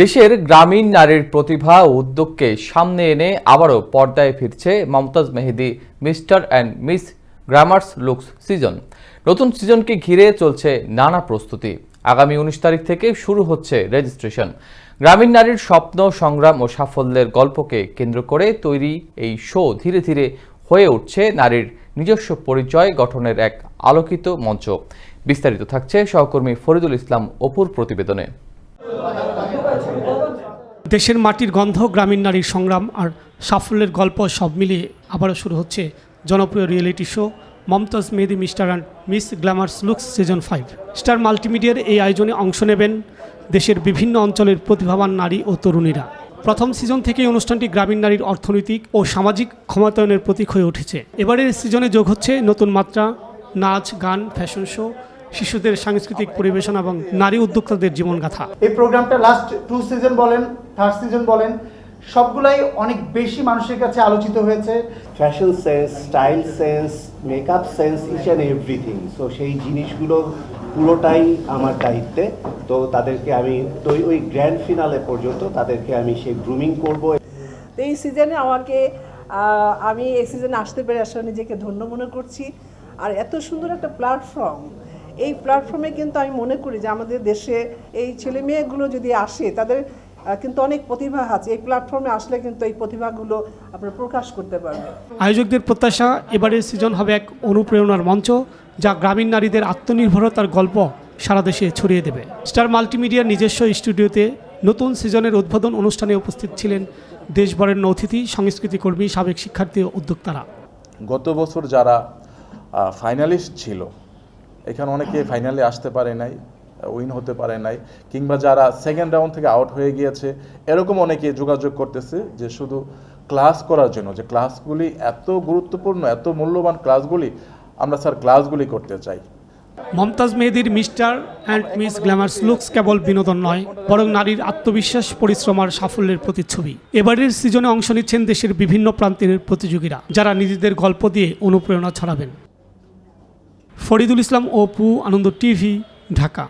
দেশের গ্রামীণ নারীর প্রতিভা ও উদ্যোগকে সামনে এনে আবারও পর্দায় ফিরছে Momtaz Mehedi, mister and miss glamours looks season. নতুন সিজনকে ঘিরে চলছে নানা প্রস্তুতি। আগামী উনিশ তারিখ থেকে শুরু হচ্ছে রেজিস্ট্রেশন। গ্রামীণ নারীর স্বপ্ন, সংগ্রাম ও সাফল্যের গল্পকে কেন্দ্র করে তৈরি এই শো ধীরে ধীরে হয়ে উঠছে নারীর নিজস্ব পরিচয় গঠনের এক আলোকিত মঞ্চ। বিস্তারিত থাকছে সহকর্মী ফরিদুল ইসলাম অপুর প্রতিবেদনে। দেশের মাটির গন্ধ, গ্রামীণ নারীর সংগ্রাম আর সাফল্যের গল্প সব মিলিয়ে আবারও শুরু হচ্ছে জনপ্রিয় reality show. Momtaz Mehedi, mister and miss glamours looks season five. Star মাল্টিমিডিয়ার এই আয়োজনে অংশ নেবেন দেশের বিভিন্ন অঞ্চলের প্রতিভাবান নারী ও তরুণীরা। প্রথম সিজন থেকেই অনুষ্ঠানটি গ্রামীণ নারীর অর্থনৈতিক ও সামাজিক ক্ষমতায়নের প্রতীক হয়ে উঠেছে। এবারের সিজনে যোগ হচ্ছে নতুন মাত্রা, নাচ, গান, ফ্যাশন শো শিশুদের সাংস্কৃতিক পরিবেশন এবং নারী উদ্যোক্তাদের জীবনগাথা। এই প্রোগ্রামটা লাস্ট টু সিজন বলেন থার্ড সিজন বলেন সবগুলাই অনেক বেশি মানুষের কাছে আলোচিত হয়েছে। Fashion sense style sense makeup sense each and everything so সেই জিনিসগুলো পুরোটাই আমার দায়িত্বে। তো তাদেরকে আমি তো ওই- ওই গ্র্যান্ড ফিনালে পর্যন্ত তাদেরকে আমি সেই গ্রুমিং করব। তো এই সিজনে আমাকে আমি এই সিজনে আসতে পেরে আসলে নিজেকে ধন্য মনে করছি। আর এত সুন্দর একটা প্ল্যাটফর্ম এই প্ল্যাটফর্মে কিন্তু আমি মনে করি যে আমাদের দেশে এই ছেলে মেয়েগুলো যদি আসে তাদের কিন্তু অনেক প্রতিভা আছে। এই প্ল্যাটফর্মে আসলে কিন্তু এই প্রতিভাগুলো আপনারা প্রকাশ করতে পারবে আয়োজকদের প্রত্যাশা এবারের সিজন হবে এক অনুপ্রেরণার মঞ্চ যা গ্রামীণ নারীদের আত্মনির্ভরতার গল্প সারা দেশে ছড়িয়ে দেবে। স্টার মাল্টিমিডিয়ার নিজস্ব স্টুডিওতে নতুন সিজনের উদ্বোধন অনুষ্ঠানে উপস্থিত ছিলেন দেশভরের অতিথি সংস্কৃতি কর্মী সাবেক শিক্ষার্থী ও উদ্যোক্তারা। গত বছর যারা ফাইনালিস্ট ছিল এখানে অনেকে ফাইনালে আসতে পারে নাই উইন হতে পারে নাই, কিংবা যারা সেকেন্ড রাউন্ড থেকে আউট হয়ে গিয়েছে, এরকম অনেকে যোগাযোগ করতেছে যে শুধু ক্লাস করার জন্য, যে ক্লাসগুলি এত গুরুত্বপূর্ণ, এত মূল্যবান ক্লাসগুলি আমরা স্যার ক্লাসগুলি করতে চাই। মমতাজ মেহেদির mister and miss glamours looks কেবল বিনোদন নয়, বরং নারীর আত্মবিশ্বাস, পরিশ্রম আর সাফল্যের প্রতিচ্ছবি। এবারের সিজনে অংশ নিচ্ছেন দেশের বিভিন্ন প্রান্তের প্রতিযোগীরা, যারা নিজেদের গল্প দিয়ে অনুপ্রেরণা ছড়াবেন। ফরিদুল ইসলাম অপু আনন্দ টিভি ঢাকা।